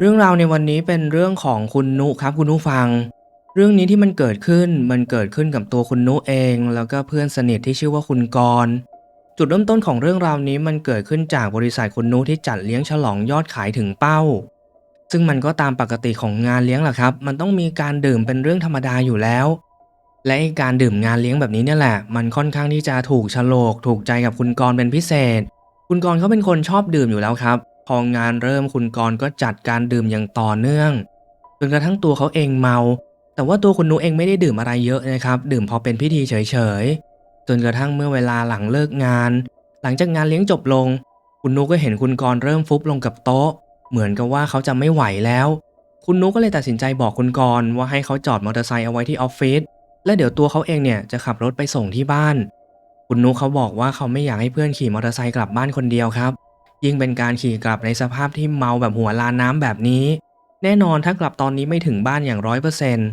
เรื่องราวในวันนี้เป็นเรื่องของคุณนุครับคุณผู้ฟัง เรื่องนี้ที่มันเกิดขึ้นมันเกิดขึ้นกับตัวคุณนุเอง แล้วก็เพื่อนสนิทที่ชื่อว่าคุณกรณ์จุดเริ่มต้นของเรื่องราวนี้มันเกิดขึ้นจากบริษัทคุณนุที่จัดเลี้ยงฉลองยอดขายถึงเป้า ซึ่งมันก็ตามปกติของงานเลี้ยงแหละครับ มันต้องมีการดื่มเป็นเรื่องธรรมดาอยู่แล้ว และไอการดื่มงานเลี้ยงแบบนี้เนี่ยแหละ มันค่อนข้างที่จะถูกฉลกถูกใจกับคุณกรณ์เป็นพิเศษ คุณกรณ์เขาเป็นคนชอบดื่มอยู่แล้วครับ พองานเริ่มคุณกรก็จัดการดื่มอย่างต่อเนื่องจนกระทั่งตัวเขาเองเมา แต่ว่าตัวคุณนุเองไม่ได้ดื่มอะไรเยอะนะครับ ดื่มพอเป็นพิธีเฉยๆจนกระทั่งเมื่อเวลาหลังเลิกงาน หลังจากงานเลี้ยงจบลง คุณนุก็เห็นคุณกรเริ่มฟุบลงกับโต๊ะ เหมือนกับว่าเขาจะไม่ไหวแล้ว คุณนุก็เลยตัดสินใจบอกคุณกรว่าให้เขาจอดมอเตอร์ไซค์เอาไว้ที่ออฟฟิศและเดี๋ยวตัวเขาเองเนี่ยจะขับรถไปส่งที่บ้าน คุณนุเขาบอกว่าเขาไม่อยากให้เพื่อนขี่มอเตอร์ไซค์กลับบ้านคนเดียวครับ ยิ่งเป็นการขี่กลับในสภาพที่เมาแบบหัวลานน้ำแบบนี้ แน่นอนถ้ากลับตอนนี้ไม่ถึงบ้านอย่างร้อยเปอร์เซ็นต์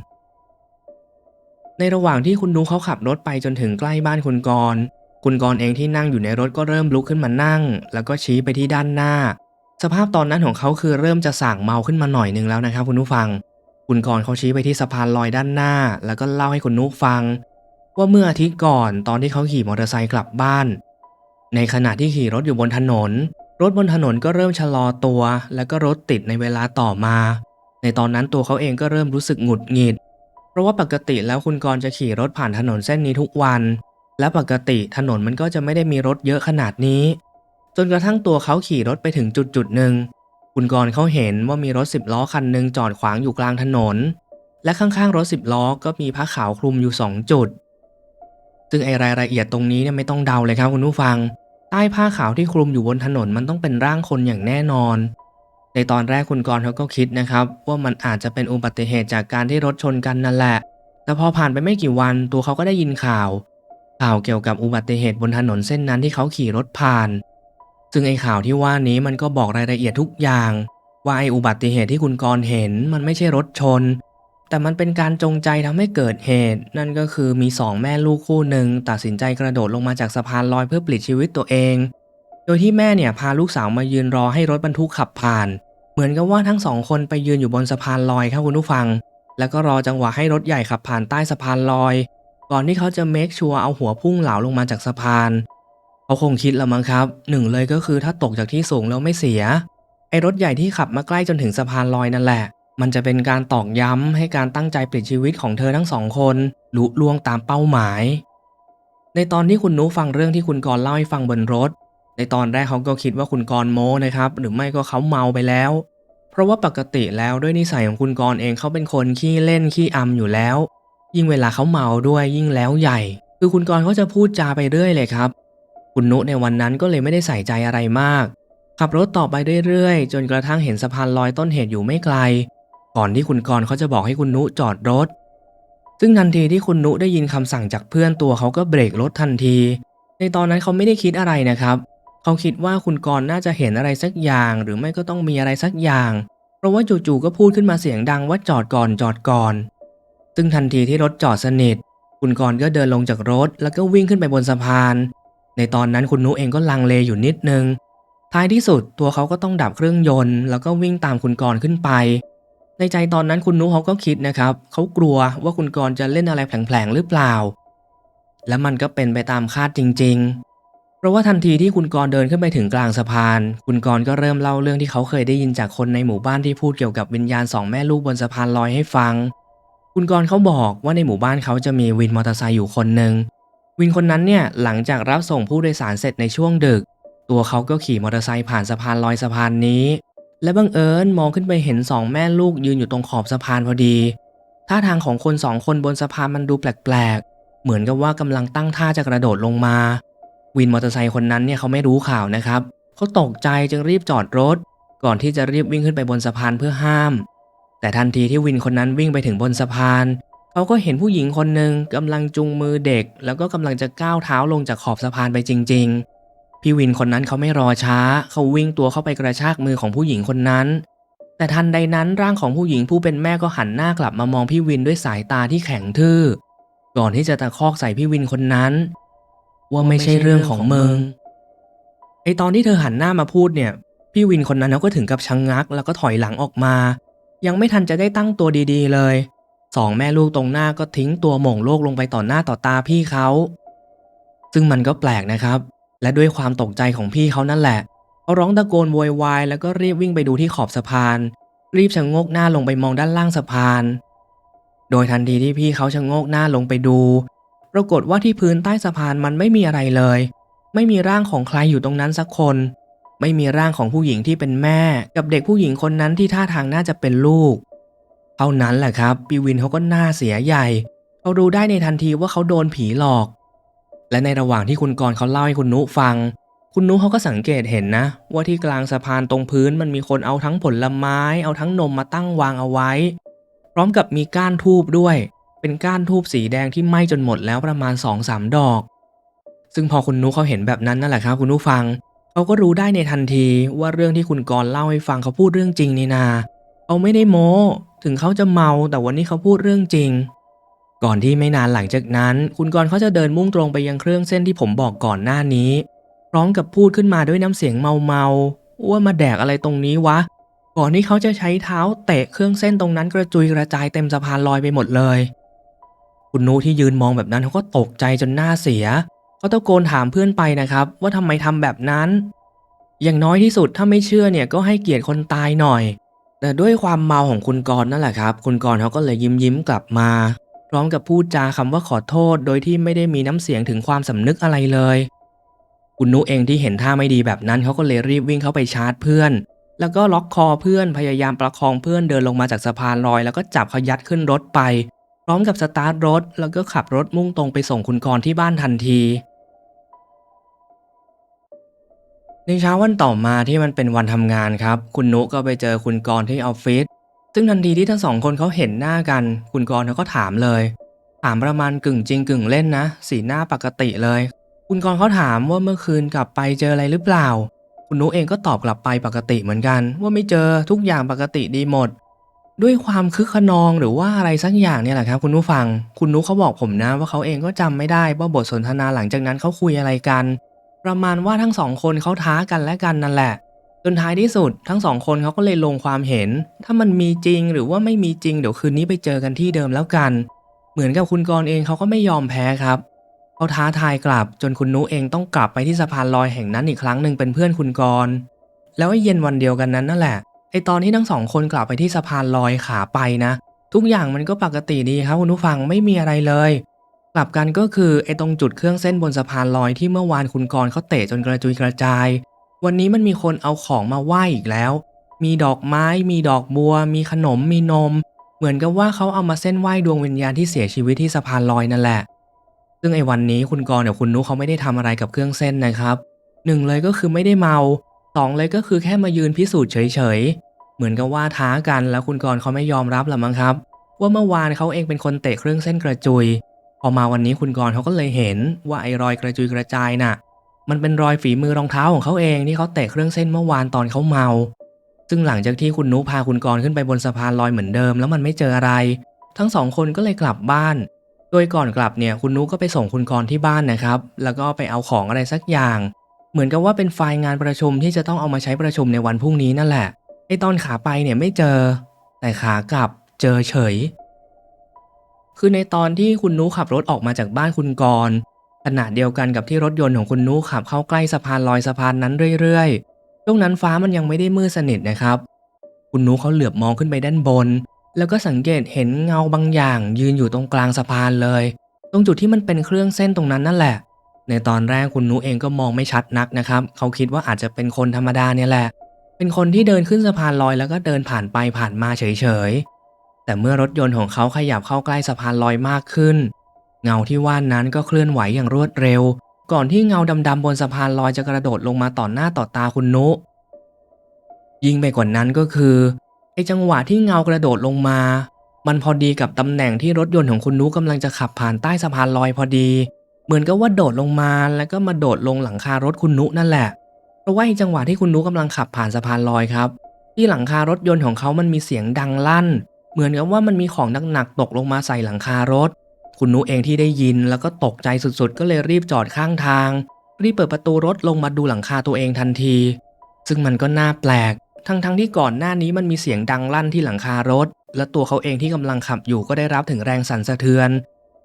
ในระหว่างที่คุณนุเขาขับรถไปจนถึงใกล้บ้านคุณกรคุณกรเองที่นั่งอยู่ในรถก็เริ่มลุกขึ้นมานั่ง แล้วก็ชี้ไปที่ด้านหน้า สภาพตอนนั้นของเขาคือเริ่มจะสั่งเมาขึ้นมาหน่อยนึงแล้วนะครับคุณผู้ฟัง คุณกรเขาชี้ไปที่สะพานลอยด้านหน้า แล้วก็เล่าให้คุณนุฟัง ว่าเมื่ออาทิตย์ก่อนตอนที่เขาขี่มอเตอร์ไซค์กลับบ้าน ในขณะที่ขี่รถอยู่บนถนน รถบนถนนก็เริ่มชะลอตัว แล้วก็รถติดในเวลาต่อมา ในตอนนั้นตัวเขาเองก็เริ่มรู้สึกหงุดหงิด เพราะว่าปกติแล้วคุณกรจะขี่รถผ่านถนนเส้นนี้ทุกวัน และปกติถนนมันก็จะไม่ได้มีรถเยอะขนาดนี้ จนกระทั่งตัวเขาขี่รถไปถึงจุดจุดหนึ่งคุณกรเขาเห็นว่ามีรถสิบล้อคันหนึ่งจอดขวางอยู่กลางถนน และข้างๆรถสิบล้อก็มีผ้าขาวคลุมอยู่สองจุด ซึ่งไอรายละเอียดตรงนี้เนี่ยไม่ต้องเดาเลยครับคุณผู้ฟัง ใต้ผ้าขาวที่คลุมอยู่บนถนนมันต้องเป็นร่างคนอย่างแน่นอน ในตอนแรกคุณกรณ์เขาก็คิดนะครับ ว่ามันอาจจะเป็นอุบัติเหตุจากการที่รถชนกันนั่นแหละ แต่พอผ่านไปไม่กี่วันตัวเขาก็ได้ยินข่าว ข่าวเกี่ยวกับอุบัติเหตุบนถนนเส้นนั้นที่เขาขี่รถผ่าน ซึ่งไอ้ข่าวที่ว่านี้มันก็บอกรายละเอียดทุกอย่าง ว่าไอ้อุบัติเหตุที่คุณกรณ์เห็นมันไม่ใช่รถชน แต่มันเป็นการจงใจทำให้เกิดเหตุ นั่นก็คือมีสองแม่ลูกคู่หนึ่งตัดสินใจกระโดดลงมาจากสะพานลอยเพื่อปลิดชีวิตตัวเอง โดยที่แม่เนี่ยพาลูกสาวมายืนรอให้รถบรรทุกขับผ่าน เหมือนกับว่าทั้งสองคนไปยืนอยู่บนสะพานลอยครับคุณผู้ฟัง แล้วก็รอจังหวะให้รถใหญ่ขับผ่านใต้สะพานลอย ก่อนที่เขาจะเมคชัวร์เอาหัวพุ่งเหลาลงมาจากสะพานเขาคงคิดแล้วมั้งครับหนึ่งเลยก็คือถ้าตกจากที่สูงแล้วไม่เสียไอ้รถใหญ่ที่ขับมาใกล้จนถึงสะพานลอยนั่นแหละ มันจะเป็นการตอกย้ำให้การตั้งใจเปลิดชีวิตของเธอทั้งสองคนลุล่วงตามเป้าหมาย ในตอนที่คุณนุฟังเรื่องที่คุณกรณ์เล่าให้ฟังบนรถ ในตอนแรกเขาก็คิดว่าคุณกรณ์โม้นะครับ หรือไม่ก็เขาเมาไปแล้ว เพราะว่าปกติแล้วด้วยนิสัยของคุณกรณ์เองเขาเป็นคนขี้เล่นขี้อำอยู่แล้ว ยิ่งเวลาเขาเมาด้วยยิ่งแล้วใหญ่ คือคุณกรณ์เขาจะพูดจาไปเรื่อยเลยครับ คุณนุในวันนั้นก็เลยไม่ได้ใส่ใจอะไรมากขับรถต่อไปเรื่อยๆ จนกระทั่งเห็นสะพานลอยต้นเหตุอยู่ไม่ไกล ก่อนที่คุณกรณ์เขาจะบอกให้คุณนุจอดรถ ซึ่งทันทีที่คุณนุได้ยินคำสั่งจากเพื่อนตัวเขาก็เบรกรถทันที ในตอนนั้นเขาไม่ได้คิดอะไรนะครับ เขาคิดว่าคุณกรณ์น่าจะเห็นอะไรสักอย่าง หรือไม่ก็ต้องมีอะไรสักอย่าง เพราะว่าจู่ๆก็พูดขึ้นมาเสียงดังว่าจอดก่อนจอดก่อน ซึ่งทันทีที่รถจอดสนิท คุณกรณ์ก็เดินลงจากรถ แล้วก็วิ่งขึ้นไปบนสะพาน ในตอนนั้นคุณนุเองก็ลังเลอยู่นิดนึงท้ายที่สุดตัวเขาก็ต้องดับเครื่องยนต์ แล้วก็วิ่งตามคุณกรณ์ขึ้นไป ในใจตอนนั้นคุณนุเขาก็คิดนะครับ เขากลัวว่าคุณกรจะเล่นอะไรแผลงๆหรือเปล่า และมันก็เป็นไปตามคาดจริง ๆ เพราะว่าทันทีที่คุณกรเดินขึ้นไปถึงกลางสะพาน คุณกรก็เริ่มเล่าเรื่องที่เขาเคยได้ยินจากคนในหมู่บ้านที่พูดเกี่ยวกับวิญญาณสองแม่ลูกบนสะพานลอยให้ฟัง คุณกรเขาบอกว่าในหมู่บ้านเขาจะมีวินมอเตอร์ไซค์อยู่คนหนึ่งวินคนนั้นเนี่ยหลังจากรับส่งผู้โดยสารเสร็จในช่วงดึก ตัวเขาก็ขี่มอเตอร์ไซค์ผ่านสะพานลอยสะพานนี้ และบังเอิญมองขึ้นไปเห็นสองแม่ลูกยืนอยู่ตรงขอบสะพานพอดีท่าทางของคนสองคนบนสะพานมันดูแปลกๆ เหมือนกับว่ากำลังตั้งท่าจะกระโดดลงมา วินมอเตอร์ไซค์คนนั้นเนี่ยเขาไม่รู้ข่าวนะครับเขาตกใจจึงรีบจอดรถ ก่อนที่จะรีบวิ่งขึ้นไปบนสะพานเพื่อห้าม แต่ทันทีที่วินคนนั้นวิ่งไปถึงบนสะพานเขาก็เห็นผู้หญิงคนหนึ่งกำลังจูงมือเด็ก แล้วก็กำลังจะก้าวเท้าลงจากขอบสะพานไปจริง ๆ พี่วินคนนั้นเขาไม่รอช้า เขาวิ่งตัวเข้าไปกระชากมือของผู้หญิงคนนั้น แต่ทันใดนั้นร่างของผู้หญิงผู้เป็นแม่ก็หันหน้ากลับมามองพี่วินด้วยสายตาที่แข็งทื่อ ก่อนที่จะตะคอกใส่พี่วินคนนั้น ว่าไม่ใช่เรื่องของมึงไอตอนที่เธอหันหน้ามาพูดเนี่ย พี่วินคนนั้นเขาก็ถึงกับชะงงัก แล้วก็ถอยหลังออกมา ยังไม่ทันจะได้ตั้งตัวดีๆ เลยสองแม่ลูกตรงหน้าก็ทิ้งตัวหม่งโลกลงไปต่อหน้าต่อตาพี่เขา ซึ่งมันก็แปลกนะครับ และด้วยความตกใจของพี่เขานั่นแหละเขาร้องตะโกนโวยวายแล้วก็รีบวิ่งไปดูที่ขอบสะพาน รีบชะงกหน้าลงไปมองด้านล่างสะพาน โดยทันทีที่พี่เขาชะงกหน้าลงไปดู ปรากฏว่าที่พื้นใต้สะพานมันไม่มีอะไรเลย ไม่มีร่างของใครอยู่ตรงนั้นสักคน ไม่มีร่างของผู้หญิงที่เป็นแม่ กับเด็กผู้หญิงคนนั้นที่ท่าทางน่าจะเป็นลูกเท่านั้นแหละครับปีวินเขาก็หน้าเสียใหญ่เขารู้ได้ในทันทีว่าเขาโดนผีหลอก และในระหว่างที่คุณกรเขาเล่าให้คุณนุฟัง คุณนุเขาก็สังเกตเห็นนะ ว่าที่กลางสะพานตรงพื้นมันมีคนเอาทั้งผลไม้ เอาทั้งนมมาตั้งวางเอาไว้ พร้อมกับมีก้านทูบด้วย เป็นก้านทูบสีแดงที่ไหม้จนหมดแล้วประมาณ2อสามดอก ซึ่งพอคุณนุเขาเห็นแบบนั้นนั่นแหละครับ คุณนุฟังเขาก็รู้ได้ในทันทีว่าเรื่องที่คุณกรเล่าให้ฟังเขาพูดเรื่องจริงนี่นาเขาไม่ได้โม้ ถึงเขาจะเมาแต่วันนี้เขาพูดเรื่องจริง ก่อนที่ไม่นานหลังจากนั้น คุณกรเขาจะเดินมุ่งตรงไปยังเครื่องเส้นที่ผมบอกก่อนหน้านี้ พร้อมกับพูดขึ้นมาด้วยน้ำเสียงเมาๆว่ามาแดกอะไรตรงนี้วะ ก่อนที่เขาจะใช้เท้าเตะเครื่องเส้นตรงนั้นกระจุยกระจายเต็มสะพานลอยไปหมดเลย คุณนุที่ยืนมองแบบนั้นเขาก็ตกใจจนหน้าเสียเขาตะโกนถามเพื่อนไปนะครับ ว่าทำไมทำแบบนั้น อย่างน้อยที่สุดถ้าไม่เชื่อเนี่ยก็ให้เกียรติคนตายหน่อย แต่ด้วยความเมาของคุณกรณ์นั่นแหละครับ คุณกรณ์เขาก็เลยยิ้มยิ้มกลับมา พร้อมกับพูดจาคำว่าขอโทษ โดยที่ไม่ได้มีน้ำเสียงถึงความสำนึกอะไรเลย คุณนุเองที่เห็นท่าไม่ดีแบบนั้นเขาก็เลยรีบวิ่งเข้าไปชาร์จเพื่อน แล้วก็ล็อกคอเพื่อนพยายามประคองเพื่อนเดินลงมาจากสะพานลอย แล้วก็จับเขายัดขึ้นรถไป พร้อมกับสตาร์ทรถ แล้วก็ขับรถมุ่งตรงไปส่งคุณกรที่บ้านทันทีในเช้าวันต่อมาที่มันเป็นวันทำงานครับ คุณนุก็ไปเจอคุณกรที่ออฟฟิศ ซึ่งทันทีที่ทั้งสองคนเขาเห็นหน้ากัน คุณกรณ์เขาก็ถามเลย ถามประมาณกึ่งจริงกึ่งเล่นนะ สีหน้าปกติเลย คุณกรณ์เขาถามว่าเมื่อคืนกลับไปเจออะไรหรือเปล่า คุณนุเองก็ตอบกลับไปปกติเหมือนกัน ว่าไม่เจอทุกอย่างปกติดีหมด ด้วยความคึกขนองหรือว่าอะไรสักอย่างเนี่ยแหละครับ คุณผู้ฟัง คุณนุเขาบอกผมนะ ว่าเขาเองก็จำไม่ได้ว่าบทสนทนาหลังจากนั้นเขาคุยอะไรกัน ประมาณว่าทั้งสองคนเขาท้ากันและกันนั่นแหละ จนท้ายที่สุดทั้งสองคนเขาก็เลยลงความเห็น ถ้ามันมีจริงหรือว่าไม่มีจริงเดี๋ยวคืนนี้ไปเจอกันที่เดิมแล้วกัน เหมือนกับคุณกรเองเขาก็ไม่ยอมแพ้ครับเขาท้าทายกลับจนคุณนุเองต้องกลับไปที่สะพานลอยแห่งนั้นอีกครั้งหนึ่งเป็นเพื่อนคุณกร แล้วไอ้เย็นวันเดียวกันนั้นนั่นแหละไอ้ตอนที่ทั้งสองคนกลับไปที่สะพานลอยขาไปนะ ทุกอย่างมันก็ปกติดีครับคุณผู้ฟังไม่มีอะไรเลยกลับกันก็คือไอ้ตรงจุดเครื่องเส้นบนสะพานลอยที่เมื่อวานคุณกรเขาเตะจนกระจุยกระจาย วันนี้มันมีคนเอาของมาไหว้อีกแล้ว มีดอกไม้ มีดอกบัว มีขนม มีนม เหมือนกับว่าเขาเอามาเส้นไหว้ดวงวิญญาณที่เสียชีวิตที่สะพานลอยนั่นแหละ ซึ่งไอ้วันนี้คุณกรณ์กับคุณนุเขาไม่ได้ทำอะไรกับเครื่องเส้นนะครับหนึ่งเลยก็คือไม่ได้เมาสองเลยก็คือแค่มายืนพิสูจน์เฉยๆ เหมือนกับว่าท้ากันแล้วคุณกรณ์เขาไม่ยอมรับหรือมั้งครับ ว่าเมื่อวานเขาเองเป็นคนเตะเครื่องเส้นกระจุย พอมาวันนี้คุณกรณ์เขาก็เลยเห็นว่าไอ้รอยกระจุยกระจายน่ะ มันเป็นรอยฝีมือรองเท้าของเขาเองที่เขาเตะเครื่องเส้นเมื่อวานตอนเขาเมา ซึ่งหลังจากที่คุณนุพาคุณกรขึ้นไปบนสะพานลอยเหมือนเดิม แล้วมันไม่เจออะไร ทั้งสองคนก็เลยกลับบ้าน โดยก่อนกลับเนี่ยคุณนุก็ไปส่งคุณกรที่บ้านนะครับ แล้วก็ไปเอาของอะไรสักอย่าง เหมือนกับว่าเป็นไฟล์งานประชุมที่จะต้องเอามาใช้ประชุมในวันพรุ่งนี้นั่นแหละไอตอนขาไปเนี่ยไม่เจอ แต่ขากลับเจอเฉย คือในตอนที่คุณนุขับรถออกมาจากบ้านคุณกร ขณะเดียวกันกับที่รถยนต์ของคุณนุขับเข้าใกล้สะพานลอยสะพานนั้นเรื่อยๆช่วงนั้นฟ้ามันยังไม่ได้มืดสนิทนะครับ คุณนุเขาเหลือบมองขึ้นไปด้านบน แล้วก็สังเกตเห็นเงาบางอย่าง ยืนอยู่ตรงกลางสะพานเลย ตรงจุดที่มันเป็นเครื่องเส้นตรงนั้นนั่นแหละ ในตอนแรกคุณนุเองก็มองไม่ชัดนักนะครับ เขาคิดว่าอาจจะเป็นคนธรรมดาเนี่ยแหละ เป็นคนที่เดินขึ้นสะพานลอยแล้วก็เดินผ่านไปผ่านมาเฉยๆแต่เมื่อรถยนต์ของเขาขยับเข้าใกล้สะพานลอยมากขึ้น เงาที่ว่านนั้นก็เคลื่อนไหวอย่างรวดเร็ว ก่อนที่เงาดำๆบนสะพานลอยจะกระโดดลงมาต่อหน้าต่อตาคุณนุ ยิ่งไปกว่านั้นก็คือไอจังหวะที่เงากระโดดลงมา มันพอดีกับตำแหน่งที่รถยนต์ของคุณนุกำลังจะขับผ่านใต้สะพานลอยพอดี เหมือนกับว่าโดดลงมาแล้วก็มาโดดลงหลังคารถคุณนุนั่นแหละ เพราะว่าไอจังหวะที่คุณนุกำลังขับผ่านสะพานลอยครับ ที่หลังคารถยนต์ของเขามันมีเสียงดังลั่น เหมือนกับว่ามันมีของหนักๆตกลงมาใส่หลังคารถ คุณนุเองที่ได้ยินแล้วก็ตกใจสุดๆ ก็เลยรีบจอดข้างทาง รีบเปิดประตูรถลงมาดูหลังคาตัวเองทันที ซึ่งมันก็น่าแปลก ทั้งๆทที่ก่อนหน้านี้มันมีเสียงดังลั่นที่หลังคารถ และตัวเขาเองที่กำลังขับอยู่ก็ได้รับถึงแรงสั่นสะเทือน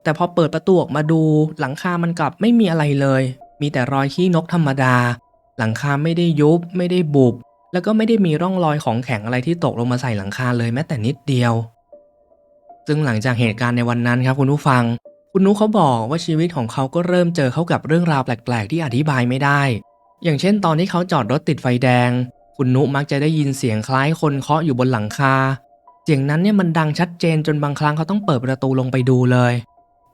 แต่พอเปิดประตูออกมาดูหลังคามันกลับไม่มีอะไรเลย มีแต่รอยขี้นกธรรมดา หลังคาไม่ได้ยุบ ไม่ได้บุบ แล้วก็ไม่ได้มีร่องรอยของแข็งอะไรที่ตกลงมาใส่หลังคาเลยแม้แต่นิดเดียว ซึ่งหลังจากเหตุการณ์ในวันนั้นครับคุณผู้ฟัง คุณนุเขาบอกว่าชีวิตของเขาก็เริ่มเจอเข้ากับเรื่องราวแปลก ๆ ที่อธิบายไม่ได้ อย่างเช่น ตอนที่เขาจอดรถติดไฟแดง คุณนุมักจะได้ยินเสียงคล้ายคนเคาะอยู่บนหลังคา เสียงนั้นเนี่ยมันดังชัดเจนจนบางครั้งเขาต้องเปิดประตูลงไปดูเลย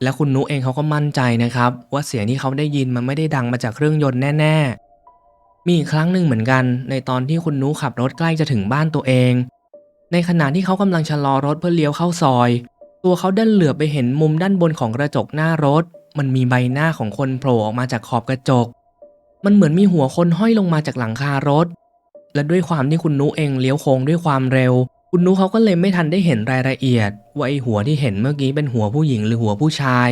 และคุณนุเองเขาก็มั่นใจนะครับ ว่าเสียงที่เขาได้ยินมันไม่ได้ดังมาจากเครื่องยนต์แน่ ๆ มีอีกครั้งหนึ่งเหมือนกัน ในตอนที่คุณนุขับรถใกล้จะถึงบ้านตัวเอง ในขณะที่เขากำลังชะลอรถเพื่อเลี้ยวเข้าซอย ตัวเขาดันเหลือบไปเห็นมุมด้านบนของกระจกหน้ารถ มันมีใบหน้าของคนโผล่ออกมาจากขอบกระจก มันเหมือนมีหัวคนห้อยลงมาจากหลังคารถ และด้วยความที่คุณนุเองเลี้ยวโค้งด้วยความเร็ว คุณนุเขาก็เลยไม่ทันได้เห็นรายละเอียด ว่าไอหัวที่เห็นเมื่อกี้เป็นหัวผู้หญิงหรือหัวผู้ชาย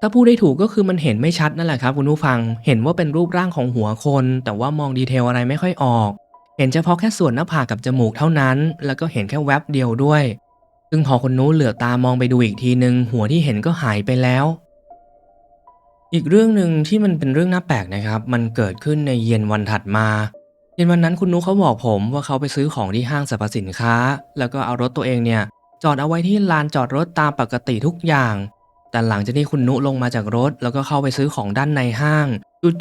ถ้าพูดได้ถูกก็คือมันเห็นไม่ชัดนั่นแหละครับคุณผู้ฟัง เห็นว่าเป็นรูปร่างของหัวคน แต่ว่ามองดีเทลอะไรไม่ค่อยออก เห็นเฉพาะแค่ส่วนหน้าผากกับจมูกเท่านั้น แล้วก็เห็นแค่แวบเดียวด้วย ซึ่งพอคุณนุเหลือตามองไปดูอีกทีนึง หัวที่เห็นก็หายไปแล้ว อีกเรื่องหนึ่งที่มันเป็นเรื่องน่าแปลกนะครับ มันเกิดขึ้นในเย็นวันถัดมา เย็นวันนั้นคุณนุเขาบอกผมว่าเขาไปซื้อของที่ห้างสรรพสินค้า แล้วก็เอารถตัวเองเนี่ยจอดเอาไว้ที่ลานจอดรถตามปกติทุกอย่าง แต่หลังจากที่คุณนุลงมาจากรถ แล้วก็เข้าไปซื้อของด้านในห้าง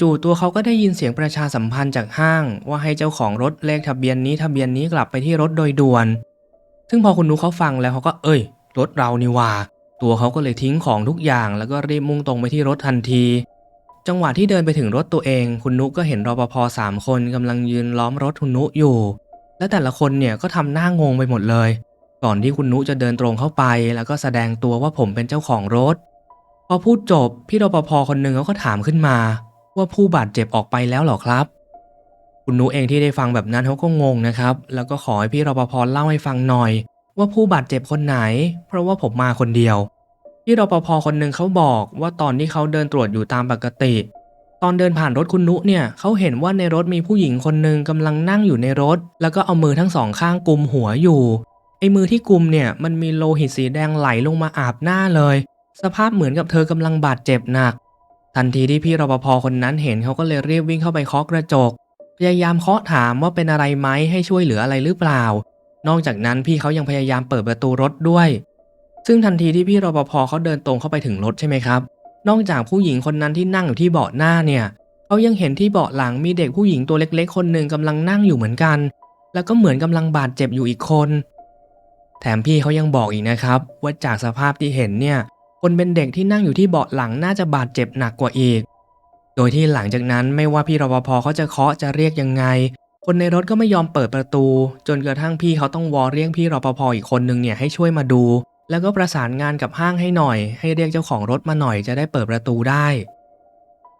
จู่ๆตัวเขาก็ได้ยินเสียงประชาสัมพันธ์จากห้าง ว่าให้เจ้าของรถเลขทะเบียนนี้ทะเบียนนี้กลับไปที่รถโดยด่วน ซึ่งพอคุณนุเขาฟังแล้วเขาก็เอ้ย รถเรานี่ว่า ตัวเขาก็เลยทิ้งของทุกอย่าง แล้วก็รีบมุ่งตรงไปที่รถทันที จังหวะที่เดินไปถึงรถตัวเอง คุณนุก็เห็นรปภสามคนกำลังยืนล้อมรถคุณนุอยู่ และแต่ละคนเนี่ยก็ทำหน้างงไปหมดเลย ก่อนที่คุณนุจะเดินตรงเข้าไป แล้วก็แสดงตัวว่าผมเป็นเจ้าของรถ พอพูดจบพี่รปภคนหนึ่งเขาก็ถามขึ้นมา ว่าผู้บาดเจ็บออกไปแล้วหรอครับ คุณนุเองที่ได้ฟังแบบนั้นเขาก็งงนะครับ แล้วก็ขอให้พี่รปภเล่าให้ฟังหน่อย ว่าผู้บาดเจ็บคนไหน เพราะว่าผมมาคนเดียวพี่รปภคนหนึ่งเขาบอกว่าตอนที่เขาเดินตรวจอยู่ตามปกติ ตอนเดินผ่านรถคุณนุเนี่ยเขาเห็นว่าในรถมีผู้หญิงคนหนึ่งกำลังนั่งอยู่ในรถ แล้วก็เอามือทั้งสองข้างกุมหัวอยู่ ไอ้มือที่กุมเนี่ยมันมีโลหิตสีแดงไหลลงมาอาบหน้าเลย สภาพเหมือนกับเธอกำลังบาดเจ็บหนัก ทันทีที่พี่รปภคนนั้นเห็นเขาก็เลยรีบวิ่งเข้าไปเคาะกระจก พยายามเคาะถามว่าเป็นอะไรไหมให้ช่วยเหลืออะไรหรือเปล่า นอกจากนั้นพี่เขายังพยายามเปิดประตูรถด้วย ซึ่งทันทีที่พี่รปภเขาเดินตรงเข้าไปถึงรถใช่ไหมครับ นอกจากผู้หญิงคนนั้นที่นั่งอยู่ที่เบาะหน้าเนี่ยเขายังเห็นที่เบาะหลังมีเด็กผู้หญิงตัวเล็ก ๆ คนหนึ่งกำลังนั่งอยู่เหมือนกัน แล้วก็เหมือนกำลังบาดเจ็บอยู่อีกคน แถมพี่เขายังบอกอีกนะครับ ว่าจากสภาพที่เห็นเนี่ย คนเป็นเด็กที่นั่งอยู่ที่เบาะหลังน่าจะบาดเจ็บหนักกว่าอีก โดยที่หลังจากนั้นไม่ว่าพี่รปภเขาจะเคาะจะเรียกยังไง คนในรถก็ไม่ยอมเปิดประตู จนกระทั่งพี่เขาต้องวอเรียกพี่รปภอีกคนนึงเนี่ยให้ช่วยมาดู แล้วก็ประสานงานกับห้างให้หน่อย ให้เรียกเจ้าของรถมาหน่อยจะได้เปิดประตูได้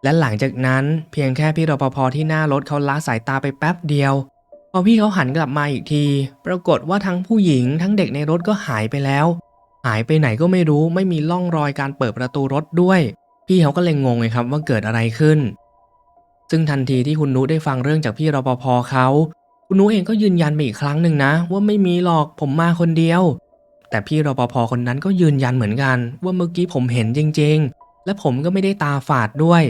และหลังจากนั้นเพียงแค่พี่รปภที่หน้ารถเขาละสายตาไปแป๊บเดียว พอพี่เขาหันกลับมาอีกที ปรากฏว่าทั้งผู้หญิงทั้งเด็กในรถก็หายไปแล้ว หายไปไหนก็ไม่รู้ไม่มีร่องรอยการเปิดประตูรถด้วย พี่เขาก็เลยงงเลยครับว่าเกิดอะไรขึ้น ซึ่งทันทีที่คุณนุได้ฟังเรื่องจากพี่รปภเขาคุณนุเองก็ยืนยันไปอีกครั้งหนึ่งนะ ว่าไม่มีหรอกผมมาคนเดียว แต่พี่รปภคนนั้นก็ยืนยันเหมือนกัน ว่าเมื่อกี้ผมเห็นจริง ๆ และผมก็ไม่ได้ตาฝาดด้วย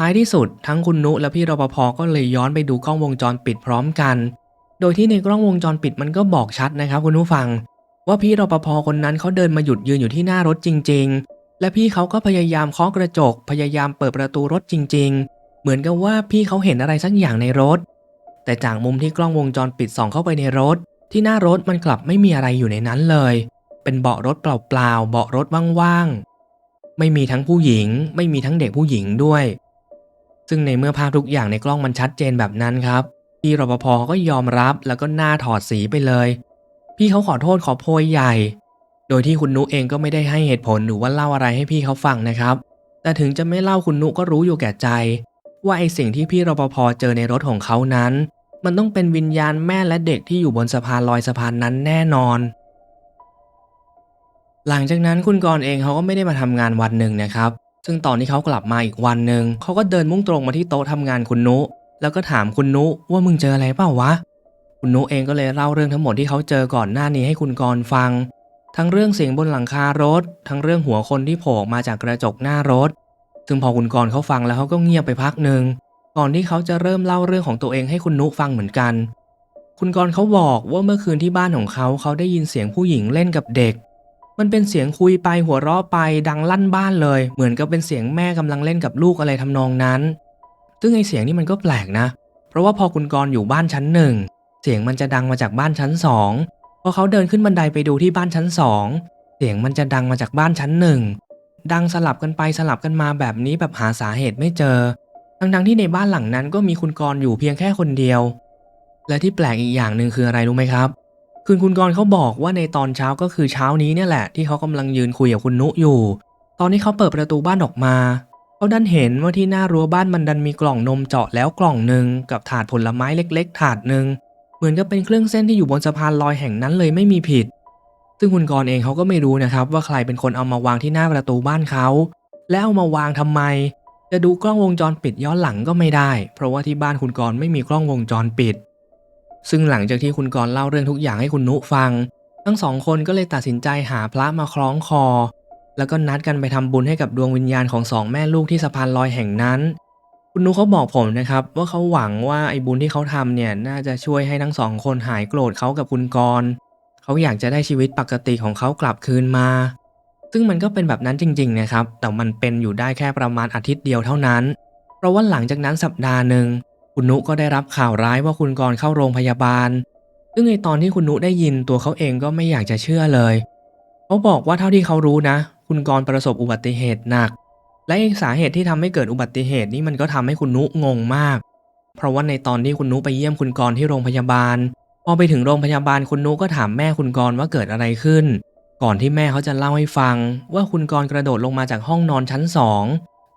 ท้ายที่สุดทั้งคุณนุและพี่รปภก็เลยย้อนไปดูกล้องวงจรปิดพร้อมกัน โดยที่ในกล้องวงจรปิดมันก็บอกชัดนะครับคุณผู้ฟัง ว่าพี่รปภคนนั้นเขาเดินมาหยุดยืนอยู่ที่หน้ารถจริง ๆ และพี่เขาก็พยายามเคาะกระจก พยายามเปิดประตูรถจริง ๆ เหมือนกับว่าพี่เขาเห็นอะไรสักอย่างในรถ แต่จากมุมที่กล้องวงจรปิดส่องเข้าไปในรถ ที่หน้ารถมันกลับไม่มีอะไรอยู่ในนั้นเลย เป็นเบาะรถเปล่าๆเบาะรถว่างๆไม่มีทั้งผู้หญิง ไม่มีทั้งเด็กผู้หญิงด้วย ซึ่งในเมื่อภาพทุกอย่างในกล้องมันชัดเจนแบบนั้นครับพี่รปภก็ยอมรับแล้วก็หน้าถอดสีไปเลย พี่เขาขอโทษขอโพยใหญ่ โดยที่คุณนุเองก็ไม่ได้ให้เหตุผลหรือว่าเล่าอะไรให้พี่เขาฟังนะครับ แต่ถึงจะไม่เล่าคุณนุก็รู้อยู่แก่ใจ ว่าไอสิ่งที่พี่รปภเจอในรถของเขานั้น มันต้องเป็นวิญญาณแม่และเด็กที่อยู่บนสะพานลอยสะพานนั้นแน่นอน หลังจากนั้นคุณกรณ์เองเขาก็ไม่ได้มาทำงานวันหนึ่งนะครับ ซึ่งตอนที่เขากลับมาอีกวันหนึ่งเขาก็เดินมุ่งตรงมาที่โต๊ะทำงานคุณนุ แล้วก็ถามคุณนุว่ามึงเจออะไรเปล่าวะ คุณนุเองก็เลยเล่าเรื่องทั้งหมดที่เขาเจอก่อนหน้านี้ให้คุณกรฟัง ทั้งเรื่องเสียงบนหลังคารถ ทั้งเรื่องหัวคนที่โผล่มาจากกระจกหน้ารถ ซึ่งพอคุณกรเขาฟังแล้วเขาก็เงียบไปพักหนึ่งก่อนที่เขาจะเริ่มเล่าเรื่องของตัวเองให้คุณนุฟังเหมือนกัน คุณกรเขาบอกว่าเมื่อคืนที่บ้านของเขาเขาได้ยินเสียงผู้หญิงเล่นกับเด็ก มันเป็นเสียงคุยไปหัวเราะไปดังลั่นบ้านเลย เหมือนกับเป็นเสียงแม่กำลังเล่นกับลูกอะไรทำนองนั้น ซึ่งไอเสียงนี่มันก็แปลกนะ เพราะว่าพอคุณกรณ์อยู่บ้านชั้นหนึ่งเสียงมันจะดังมาจากบ้านชั้นสองพอเขาเดินขึ้นบันไดไปดูที่บ้านชั้นสองเสียงมันจะดังมาจากบ้านชั้นหนึ่งดังสลับกันไปสลับกันมาแบบนี้แบบหาสาเหตุไม่เจอ ทั้งๆที่ในบ้านหลังนั้นก็มีคุณกรณ์อยู่เพียงแค่คนเดียว และที่แปลกอีกอย่างหนึ่งคืออะไรรู้ไหมครับ คืนคุณกรณ์เขาบอกว่าในตอนเช้าก็คือเช้านี้เนี่ยแหละ ที่เขากำลังยืนคุยกับคุณนุอยู่ ตอนที่เขาเปิดประตูบ้านออกมาเขาดันเห็นว่าที่หน้ารั้วบ้านมันดันมีกล่องนมเจาะแล้วกล่องหนึ่งกับถาดผลไม้เล็ก ๆ ถาดหนึ่งเหมือนกับเป็นเครื่องเส้นที่อยู่บนสะพานลอยแห่งนั้นเลยไม่มีผิด ซึ่งคุณกรณ์เองเขาก็ไม่รู้นะครับ ว่าใครเป็นคนเอามาวางที่หน้าประตูบ้านเขาและเอามาวางทำไม จะดูกล้องวงจรปิดย้อนหลังก็ไม่ได้ เพราะว่าที่บ้านคุณกรณ์ไม่มีกล้องวงจรปิด ซึ่งหลังจากที่คุณกรเล่าเรื่องทุกอย่างให้คุณนุฟัง ทั้งสองคนก็เลยตัดสินใจหาพระมาคล้องคอ แล้วก็นัดกันไปทำบุญให้กับดวงวิญญาณของสองแม่ลูกที่สะพานลอยแห่งนั้น คุณนุเขาบอกผมนะครับ ว่าเขาหวังว่าไอ้บุญที่เขาทำเนี่ยน่าจะช่วยให้ทั้งสองคนหายโกรธเขากับคุณกรเขาอยากจะได้ชีวิตปกติของเขากลับคืนมา ซึ่งมันก็เป็นแบบนั้นจริงๆนะครับ แต่มันเป็นอยู่ได้แค่ประมาณอาทิตย์เดียวเท่านั้น เพราะว่าหลังจากนั้นสัปดาห์หนึ่ง คุณนุก็ได้รับข่าวร้ายว่าคุณกรเข้าโรงพยาบาล ซึ่งในตอนที่คุณนุได้ยินตัวเขาเองก็ไม่อยากจะเชื่อเลย เขาบอกว่าเท่าที่เขารู้นะ คุณกรประสบอุบัติเหตุหนัก และเองสาเหตุที่ทำให้เกิดอุบัติเหตุนี่มันก็ทำให้คุณนุงงมาก เพราะว่าในตอนที่คุณนุไปเยี่ยมคุณกรที่โรงพยาบาล พอไปถึงโรงพยาบาลคุณนุก็ถามแม่คุณกรว่าเกิดอะไรขึ้น ก่อนที่แม่เขาจะเล่าให้ฟัง ว่าคุณกรกระโดดลงมาจากห้องนอนชั้นสอง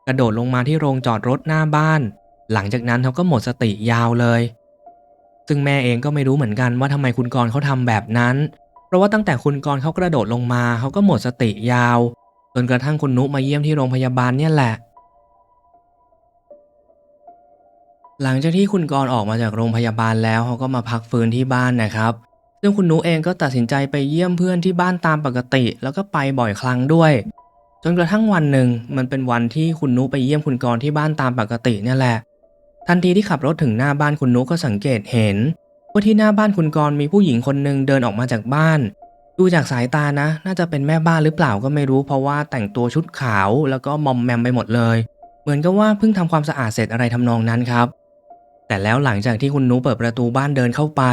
กระโดดลงมาที่โรงจอดรถหน้าบ้าน หลังจากนั้นเขาก็หมดสติยาวเลย ซึ่งแม่เองก็ไม่รู้เหมือนกันว่าทำไมคุณกรเขาทำแบบนั้น เพราะว่าตั้งแต่คุณกรเขากระโดดลงมาเขาก็หมดสติยาว จนกระทั่งคุณนุมาเยี่ยมที่โรงพยาบาลเนี่ยแหละ หลังจากที่คุณกรออกมาจากโรงพยาบาลแล้วเขาก็มาพักฟื้นที่บ้านนะครับ ซึ่งคุณนุเองก็ตัดสินใจไปเยี่ยมเพื่อนที่บ้านตามปกติ แล้วก็ไปบ่อยครั้งด้วยจนกระทั่งวันหนึ่งมันเป็นวันที่คุณนุไปเยี่ยมคุณกรที่บ้านตามปกติเนี่ยแหละ ทันทีที่ขับรถถึงหน้าบ้านคุณนุก็สังเกตเห็น ว่าที่หน้าบ้านคุณกรมีผู้หญิงคนหนึ่งเดินออกมาจากบ้าน ดูจากสายตานะ น่าจะเป็นแม่บ้านหรือเปล่าก็ไม่รู้เพราะว่าแต่งตัวชุดขาวแล้วก็มอมแมมไปหมดเลย เหมือนกับว่าเพิ่งทำความสะอาดเสร็จอะไรทำนองนั้นครับ แต่แล้วหลังจากที่คุณนุเปิดประตูบ้านเดินเข้าไป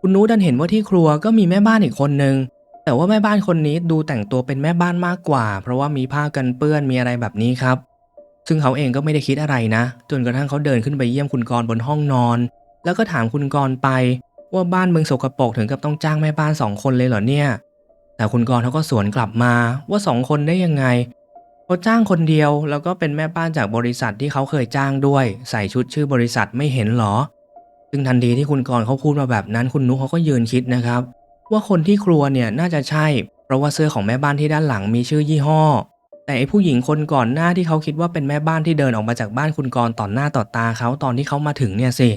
คุณนุดันเห็นว่าที่ครัวก็มีแม่บ้านอีกคนนึงแต่ว่าแม่บ้านคนนี้ดูแต่งตัวเป็นแม่บ้านมากกว่า เพราะว่ามีผ้ากันเปื้อนมีอะไรแบบนี้ครับ ซึ่งเขาเองก็ไม่ได้คิดอะไรนะ จนกระทั่งเขาเดินขึ้นไปเยี่ยมคุณกรบนห้องนอน แล้วก็ถามคุณกรไป ว่าบ้านเมึงสกปรกถึงกับต้องจ้างแม่บ้านสองคนเลยเหรอเนี่ย แต่คุณกรเขาก็สวนกลับมาว่าสองคนได้ยังไงเขาจ้างคนเดียวแล้วก็เป็นแม่บ้านจากบริษัทที่เขาเคยจ้างด้วย ใส่ชุดชื่อบริษัทไม่เห็นหรอ ซึ่งทันทีที่คุณกรเขาพูดมาแบบนั้น คุณนุเขาก็ยืนคิดนะครับ ว่าคนที่ครัวเนี่ยน่าจะใช่ เพราะว่าเสื้อของแม่บ้านที่ด้านหลังมีชื่อยี่ห้อ แต่ไอผู้หญิงคนก่อนหน้าที่เขาคิดว่าเป็นแม่บ้านที่เดินออกมาจากบ้านคุณกรณ์ต่อหน้าต่อตาเขาตอนที่เขามาถึงเนี่ยสิ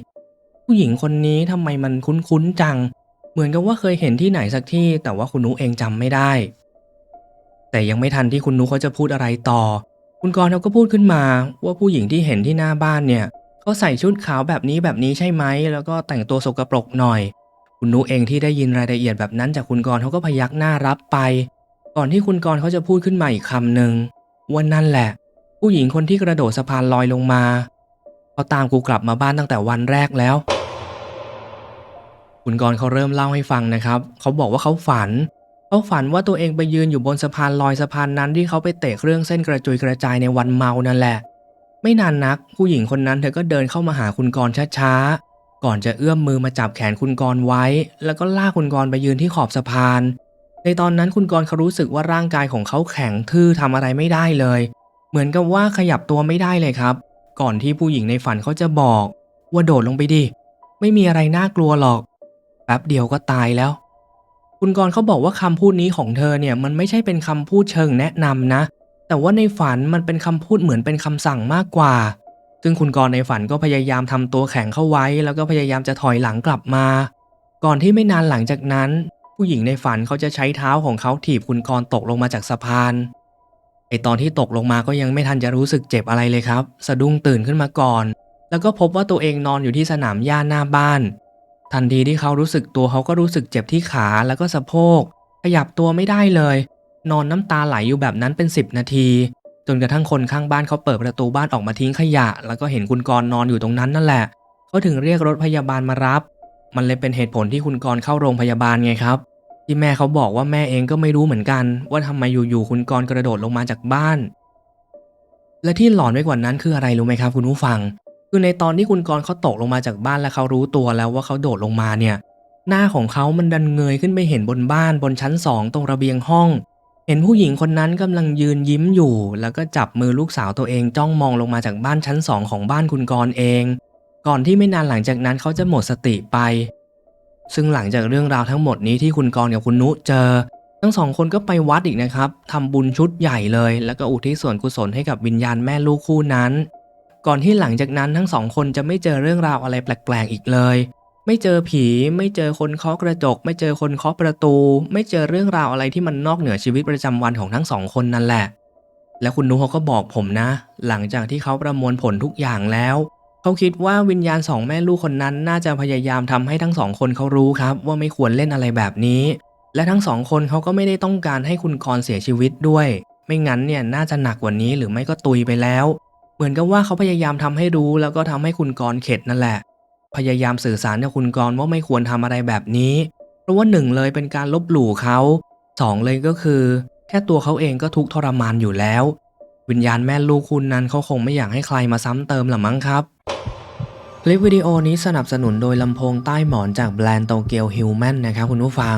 ผู้หญิงคนนี้ทำไมมันคุ้นๆจัง เหมือนกับว่าเคยเห็นที่ไหนสักที่ แต่ว่าคุณนุเองจำไม่ได้ แต่ยังไม่ทันที่คุณนุเขาจะพูดอะไรต่อ คุณกรณ์เขาก็พูดขึ้นมา ว่าผู้หญิงที่เห็นที่หน้าบ้านเนี่ยเขาใส่ชุดขาวแบบนี้แบบนี้ใช่ไหมแล้วก็แต่งตัวสกปรกหน่อย คุณนุเองที่ได้ยินรายละเอียดแบบนั้นจากคุณกรณ์เขาก็พยักหน้ารับไป ก่อนที่คุณกรเขาจะพูดขึ้นมาอีกคำหนึ่งว่านั่นแหละ ผู้หญิงคนที่กระโดดสะพานลอยลงมาเขาตามกูกลับมาบ้านตั้งแต่วันแรกแล้ว คุณกรเขาเริ่มเล่าให้ฟังนะครับ เขาบอกว่าเขาฝัน เขาฝันว่าตัวเองไปยืนอยู่บนสะพานลอยสะพานนั้นที่เขาไปเตะเครื่องเส้นกระจุยกระจายในวันเมานั่นแหละ ไม่นานนัก ผู้หญิงคนนั้นเธอก็เดินเข้ามาหาคุณกรช้าๆก่อนจะเอื้อมมือมาจับแขนคุณกรไว้ แล้วก็ลากคุณกรไปยืนที่ขอบสะพาน ในตอนนั้นคุณกรณ์เขารู้สึกว่าร่างกายของเขาแข็งทื่อทำอะไรไม่ได้เลย เหมือนกับว่าขยับตัวไม่ได้เลยครับ ก่อนที่ผู้หญิงในฝันเขาจะบอก ว่าโดดลงไปดิ ไม่มีอะไรน่ากลัวหรอก แป๊บเดียวก็ตายแล้ว คุณกรณ์เขาบอกว่าคำพูดนี้ของเธอเนี่ยมันไม่ใช่เป็นคำพูดเชิงแนะนำนะ แต่ว่าในฝันมันเป็นคำพูดเหมือนเป็นคำสั่งมากกว่า ซึ่งคุณกรณ์ในฝันก็พยายามทำตัวแข็งเข้าไว้ แล้วก็พยายามจะถอยหลังกลับมา ก่อนที่ไม่นานหลังจากนั้น ผู้หญิงในฝันเขาจะใช้เท้าของเขาถีบคุณกรตกลงมาจากสะพานไอตอนที่ตกลงมาก็ยังไม่ทันจะรู้สึกเจ็บอะไรเลยครับ สะดุ้งตื่นขึ้นมาก่อน แล้วก็พบว่าตัวเองนอนอยู่ที่สนามหญ้าหน้าบ้าน ทันทีที่เขารู้สึกตัวเขาก็รู้สึกเจ็บที่ขาแล้วก็สะโพก ขยับตัวไม่ได้เลย นอนน้ำตาไหลอยู่แบบนั้นเป็น 10 นาที จนกระทั่งคนข้างบ้านเขาเปิดประตูบ้านออกมาทิ้งขยะ แล้วก็เห็นคุณกรนอนอยู่ตรงนั้นนั่นแหละเขาถึงเรียกรถพยาบาลมารับ มันเลยเป็นเหตุผลที่คุณกรเข้าโรงพยาบาลไงครับ ที่แม่เขาบอกว่าแม่เองก็ไม่รู้เหมือนกัน ว่าทำไมอยู่ๆคุณกรกระโดดลงมาจากบ้าน และที่หลอนไปกว่านั้นคืออะไรรู้ไหมครับ คุณผู้ฟัง คือในตอนที่คุณกรเขาตกลงมาจากบ้านแล้วเขารู้ตัวแล้วว่าเขาโดดลงมาเนี่ย หน้าของเขามันดันเงยขึ้นไปเห็นบนบ้านบนชั้นสองตรงระเบียงห้อง เห็นผู้หญิงคนนั้นกำลังยืนยิ้มอยู่ แล้วก็จับมือลูกสาวตัวเองจ้องมองลงมาจากบ้านชั้นสองของบ้านคุณกรเอง ก่อนที่ไม่นานหลังจากนั้นเขาจะหมดสติไป ซึ่งหลังจากเรื่องราวทั้งหมดนี้ที่คุณกรกับคุณนุเจอ ทั้งสองคนก็ไปวัดอีกนะครับทำบุญชุดใหญ่เลย แล้วก็อุทิศส่วนกุศลให้กับวิญญาณแม่ลูกคู่นั้น ก่อนที่หลังจากนั้นทั้งสองคนจะไม่เจอเรื่องราวอะไรแปลกๆอีกเลย ไม่เจอผี ไม่เจอคนเคาะกระจก ไม่เจอคนเคาะประตู ไม่เจอเรื่องราวอะไรที่มันนอกเหนือชีวิตประจำวันของทั้งสองคนนั่นแหละ และคุณนุเขาก็บอกผมนะ หลังจากที่เขาประมวลผลทุกอย่างแล้ว เขาคิดว่าวิญญาณสองแม่ลูกคนนั้นน่าจะพยายามทำให้ทั้งสองคนเขารู้ครับ ว่าไม่ควรเล่นอะไรแบบนี้ และทั้งสองคนเขาก็ไม่ได้ต้องการให้คุณกรณ์เสียชีวิตด้วย ไม่งั้นเนี่ยน่าจะหนักกว่านี้หรือไม่ก็ตุยไปแล้ว เหมือนกับว่าเขาพยายามทำให้รู้แล้วก็ทำให้คุณกรณ์เข็ดนั่นแหละ พยายามสื่อสารกับคุณกรณ์ว่าไม่ควรทำอะไรแบบนี้ เพราะว่าหนึ่งเลยเป็นการลบหลู่เขาสองเลยก็คือ แค่ตัวเขาเองก็ทุกทรมานอยู่แล้ว วิญญาณแม่ลูกคุณนั้นเขาคงไม่อยากให้ใครมาซ้ำเติมหรอมั้งครับ คลิปวิดีโอนี้สนับสนุนโดยลำโพงใต้หมอนจากแบรนด์โตเกียวฮิวแมนนะครับคุณผู้ฟัง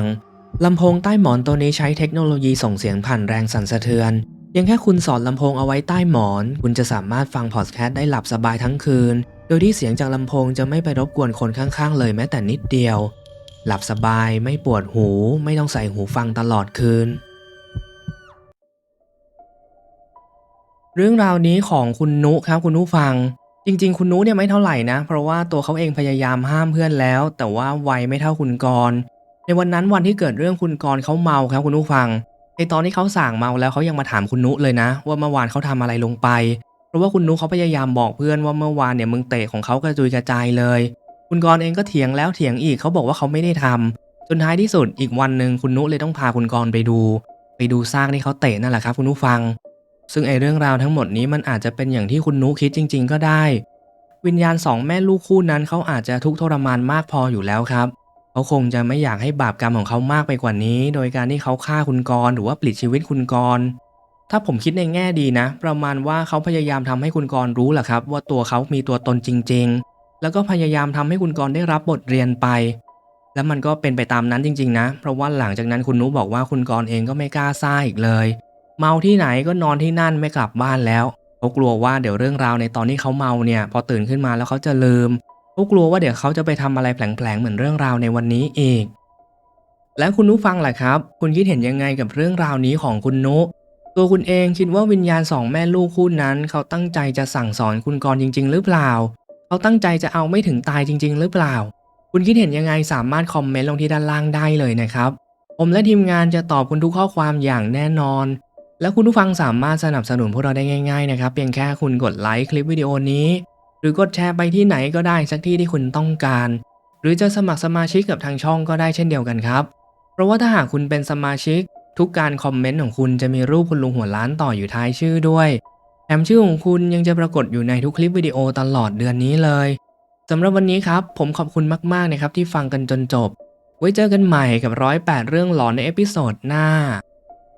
ลำโพงใต้หมอนตัวนี้ใช้เทคโนโลยีส่งเสียงผ่านแรงสั่นสะเทือนเพียงแค่คุณสอดลำโพงเอาไว้ใต้หมอน คุณจะสามารถฟังพอดแคสต์ได้หลับสบายทั้งคืน โดยที่เสียงจากลำโพงจะไม่ไปรบกวนคนข้างๆ เลยแม้แต่นิดเดียว หลับสบายไม่ปวดหู ไม่ต้องใส่หูฟังตลอดคืน เรื่องราวนี้ของคุณนุครับคุณผู้ฟัง จริง ๆ คุณนุเนี่ยไม่เท่าไหร่นะ เพราะว่าตัวเขาเองพยายามห้ามเพื่อนแล้ว แต่ว่าไวไม่เท่าคุณกรณ์ในวันนั้นวันที่เกิดเรื่องคุณกรณ์เขาเมาครับคุณผู้ฟังในตอนที่เขาสั่งเมาแล้วเขายังมาถามคุณนุเลยนะ ว่าเมื่อวานเขาทำอะไรลงไป เพราะว่าคุณนุเขาพยายามบอกเพื่อนว่าเมื่อวานเนี่ยมึงเตะของเขากระจุยกระจายเลย คุณกรณ์เองก็เถียงแล้วเถียงอีกเขาบอกว่าเขาไม่ได้ทำจนท้ายที่สุดอีกวันหนึ่งคุณนุเลยต้องพาคุณกรณ์ไปดู ไปดูซากที่เขาเตะนั่นแหละครับ คุณผู้ฟัง ซึ่งไอเรื่องราวทั้งหมดนี้มันอาจจะเป็นอย่างที่คุณนุคิดจริง ๆ ก็ได้ วิญญาณสองแม่ลูกคู่นั้นเขาอาจจะทุกข์ทรมานมากพออยู่แล้วครับเขาคงจะไม่อยากให้บาปกรรมของเขามากไปกว่านี้ โดยการที่เขาฆ่าคุณกรหรือว่าปลิดชีวิตคุณกรถ้าผมคิดในแง่ดีนะ ประมาณว่าเขาพยายามทำให้คุณกรรู้แหละครับ ว่าตัวเขามีตัวตนจริง ๆ แล้วก็พยายามทำให้คุณกรได้รับบทเรียนไป แล้วมันก็เป็นไปตามนั้นจริง ๆ นะ เพราะว่าหลังจากนั้นคุณนุบอกว่าคุณกรเองก็ไม่กล้าซ่าอีกเลย เมาที่ไหนก็นอนที่นั่นไม่กลับบ้านแล้วเขากลัวว่าเดี๋ยวเรื่องราวในตอนที่เขาเมาเนี่ย พอตื่นขึ้นมาแล้วเขาจะลืมเขากลัวว่าเดี๋ยวเขาจะไปทำอะไรแผลงๆเหมือนเรื่องราวในวันนี้อีก แล้วคุณนุฟังล่ะครับ คุณคิดเห็นยังไงกับเรื่องราวนี้ของคุณนุตัวคุณเองคิดว่าวิญญาณสองแม่ลูกคู่นั้น เขาตั้งใจจะสั่งสอนคุณกรจริง ๆ หรือเปล่า เขาตั้งใจจะเอาไม่ถึงตายจริง ๆ หรือเปล่า คุณคิดเห็นยังไงสามารถคอมเมนต์ลงที่ด้านล่างได้เลยนะครับ ผมและทีมงานจะตอบคุณทุกข้อความอย่างแน่นอน และคุณผู้ฟังสามารถสนับสนุนพวกเราได้ง่ายๆนะครับ เพียงแค่คุณกดไลค์คลิปวิดีโอนี้ หรือกดแชร์ไปที่ไหนก็ได้สักที่ที่คุณต้องการ หรือจะสมัครสมาชิกกับทางช่องก็ได้เช่นเดียวกันครับ เพราะว่าถ้าหากคุณเป็นสมาชิก ทุกการคอมเมนต์ของคุณจะมีรูปคุณลุงหัวล้านต่ออยู่ท้ายชื่อด้วยแถมชื่อของคุณยังจะปรากฏอยู่ในทุกคลิปวิดีโอตลอดเดือนนี้เลยสำหรับวันนี้ครับ ผมขอบคุณมากๆนะครับที่ฟังกันจนจบ ไว้เจอกันใหม่กับร้อยแปดเรื่องหลอนในเอพิโซดหน้า